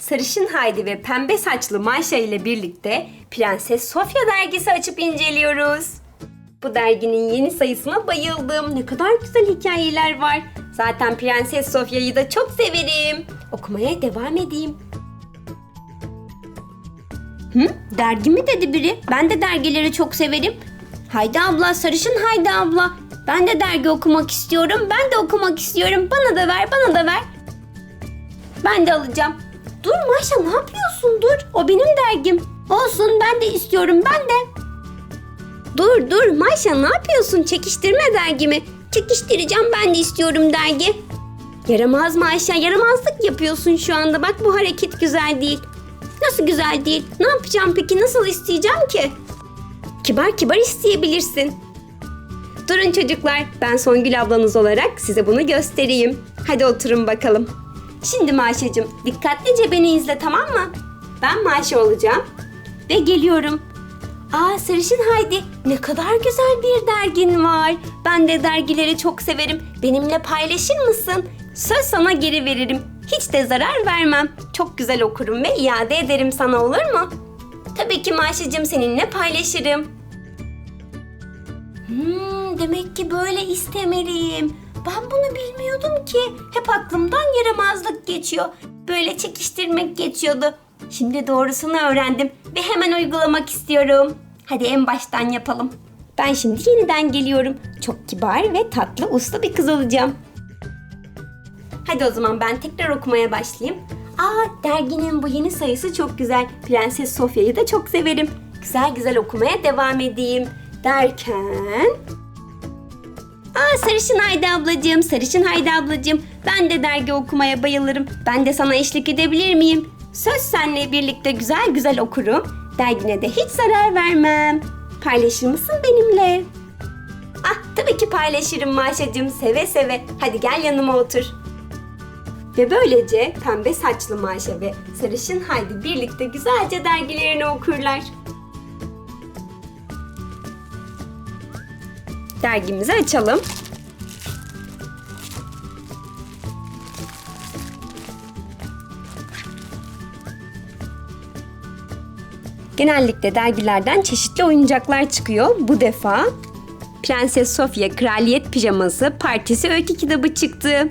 Sarışın Haydi ve pembe saçlı Mayşa ile birlikte Prenses Sofya dergisi açıp inceliyoruz. Bu derginin yeni sayısına bayıldım. Ne kadar güzel hikayeler var. Zaten Prenses Sofya'yı da çok severim. Okumaya devam edeyim. Hı? Dergi mi dedi biri? Ben de dergileri çok severim. Haydi abla, sarışın Haydi abla. Ben de dergi okumak istiyorum. Ben de okumak istiyorum. Bana da ver, bana da ver. Ben de alacağım. Dur Maşa ne yapıyorsun? Dur. O benim dergim. Olsun ben de istiyorum. Ben de. Dur dur Maşa ne yapıyorsun? Çekiştirme dergimi. Çekiştireceğim ben de istiyorum dergi. Yaramaz Maşa yaramazlık yapıyorsun şu anda. Bak bu hareket güzel değil. Nasıl güzel değil? Ne yapacağım peki? Nasıl isteyeceğim ki? Kibar kibar isteyebilirsin. Durun çocuklar, ben Songül ablanız olarak size bunu göstereyim. Hadi oturun bakalım. Şimdi Maşe'cim dikkatlice beni izle tamam mı? Ben Maşe olacağım ve geliyorum. Aa Sarışın Haydi ne kadar güzel bir dergin var. Ben de dergileri çok severim. Benimle paylaşır mısın? Söz sana geri veririm. Hiç de zarar vermem. Çok güzel okurum ve iade ederim sana olur mu? Tabii ki Maşe'cim seninle paylaşırım. Hmm, demek ki böyle istemeliyim. Ben bunu bilmiyordum ki. Hep aklımdan yaramazlık geçiyor. Böyle çekiştirmek geçiyordu. Şimdi doğrusunu öğrendim ve hemen uygulamak istiyorum. Hadi en baştan yapalım. Ben şimdi yeniden geliyorum. Çok kibar ve tatlı uslu bir kız olacağım. Hadi o zaman ben tekrar okumaya başlayayım. Aa derginin bu yeni sayısı çok güzel. Prenses Sofya'yı da çok severim. Güzel güzel okumaya devam edeyim. Derken... Aa Sarışın Haydi ablacığım, Sarışın Haydi ablacığım. Ben de dergi okumaya bayılırım. Ben de sana eşlik edebilir miyim? Söz senle birlikte güzel güzel okurum. Dergine de hiç zarar vermem. Paylaşır mısın benimle? Ah tabii ki paylaşırım Maşacığım seve seve. Hadi gel yanıma otur. Ve böylece pembe saçlı Maşa ve sarışın Haydi birlikte güzelce dergilerini okurlar. Dergimizi açalım. Genellikle dergilerden çeşitli oyuncaklar çıkıyor. Bu defa Prenses Sofya Kraliyet Pijaması Partisi Öykü kitabı çıktı.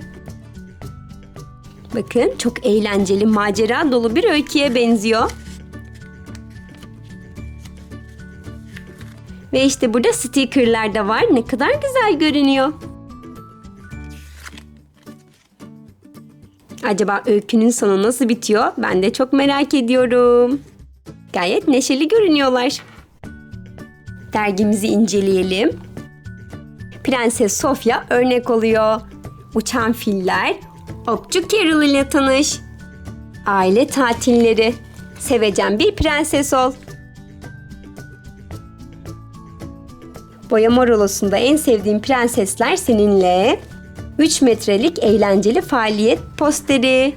Bakın çok eğlenceli, macera dolu bir öyküye benziyor. Ve işte burada stickerlar da var. Ne kadar güzel görünüyor. Acaba öykünün sonu nasıl bitiyor? Ben de çok merak ediyorum. Gayet neşeli görünüyorlar. Dergimizi inceleyelim. Prenses Sofya örnek oluyor. Uçan filler, Okçu Carol ile tanış. Aile tatilleri. Sevecen bir prenses ol. Boyama rolosunda en sevdiğim prensesler seninle. 3 metrelik eğlenceli faaliyet posteri.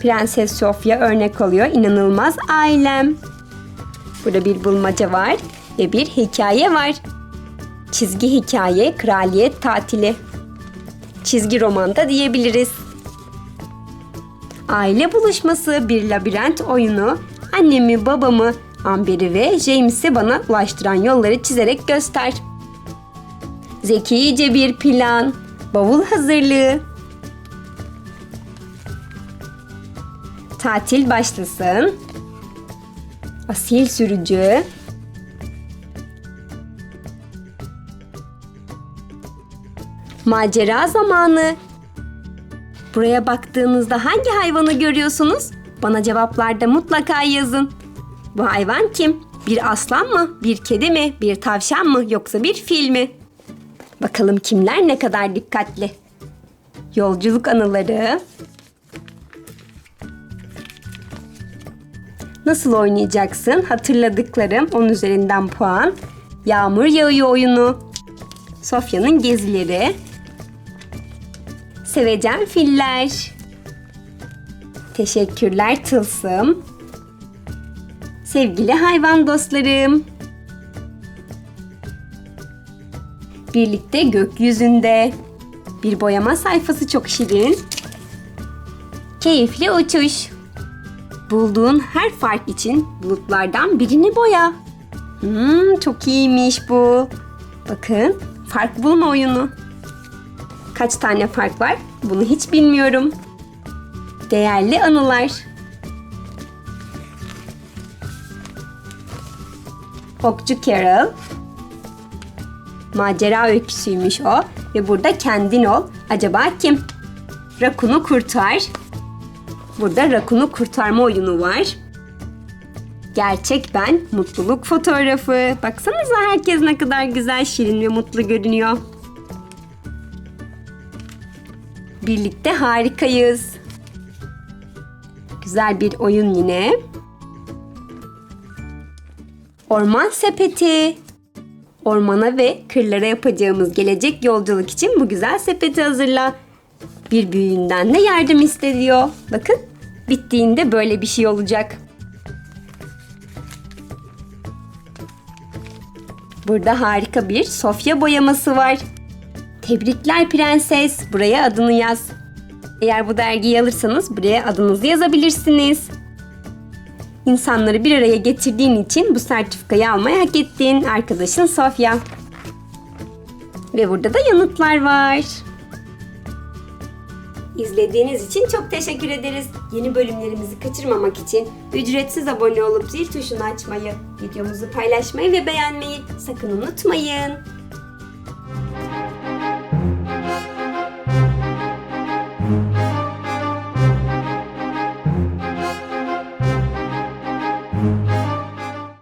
Prenses Sofya örnek oluyor. İnanılmaz ailem. Burada bir bulmaca var ve bir hikaye var. Çizgi hikaye Kraliyet Tatili. Çizgi romanda diyebiliriz. Aile buluşması bir labirent oyunu. Annemi, babamı, Amber'i ve James'i bana ulaştıran yolları çizerek göster. Zekice bir plan. Bavul hazırlığı. Tatil başlasın. Asil sürücü. Macera zamanı. Buraya baktığınızda hangi hayvanı görüyorsunuz? Bana cevaplarda mutlaka yazın. Bu hayvan kim? Bir aslan mı? Bir kedi mi? Bir tavşan mı? Yoksa bir fil mi? Bakalım kimler ne kadar dikkatli. Yolculuk anıları. Nasıl oynayacaksın? Hatırladıklarım 10 üzerinden puan. Yağmur yağıyor oyunu. Sofya'nın gezileri. Sevecen filler. Teşekkürler tılsım. Sevgili hayvan dostlarım. Birlikte gökyüzünde. Bir boyama sayfası çok şirin. Keyifli uçuş. Bulduğun her fark için bulutlardan birini boya. Hmm, çok iyiymiş bu. Bakın, fark bulma oyunu. Kaç tane fark var? Bunu hiç bilmiyorum. Değerli anılar. Okçu Carol. Macera öyküsüymüş o. Ve burada kendin ol. Acaba kim? Rakun'u kurtar. Burada Rakun'u kurtarma oyunu var. Gerçek ben, mutluluk fotoğrafı. Baksanıza herkes ne kadar güzel, şirin ve mutlu görünüyor. Birlikte harikayız. Güzel bir oyun yine. Orman sepeti. Ormana ve kırlara yapacağımız gelecek yolculuk için bu güzel sepeti hazırla. Bir büyüğünden de yardım istediyor. Bakın bittiğinde böyle bir şey olacak. Burada harika bir Sofya boyaması var. Tebrikler prenses. Buraya adını yaz. Eğer bu dergiyi alırsanız buraya adınızı yazabilirsiniz. İnsanları bir araya getirdiğin için bu sertifikayı almayı hak ettin. Arkadaşın Sofya. Ve burada da yanıtlar var. İzlediğiniz için çok teşekkür ederiz. Yeni bölümlerimizi kaçırmamak için ücretsiz abone olup zil tuşunu açmayı, videomuzu paylaşmayı ve beğenmeyi sakın unutmayın.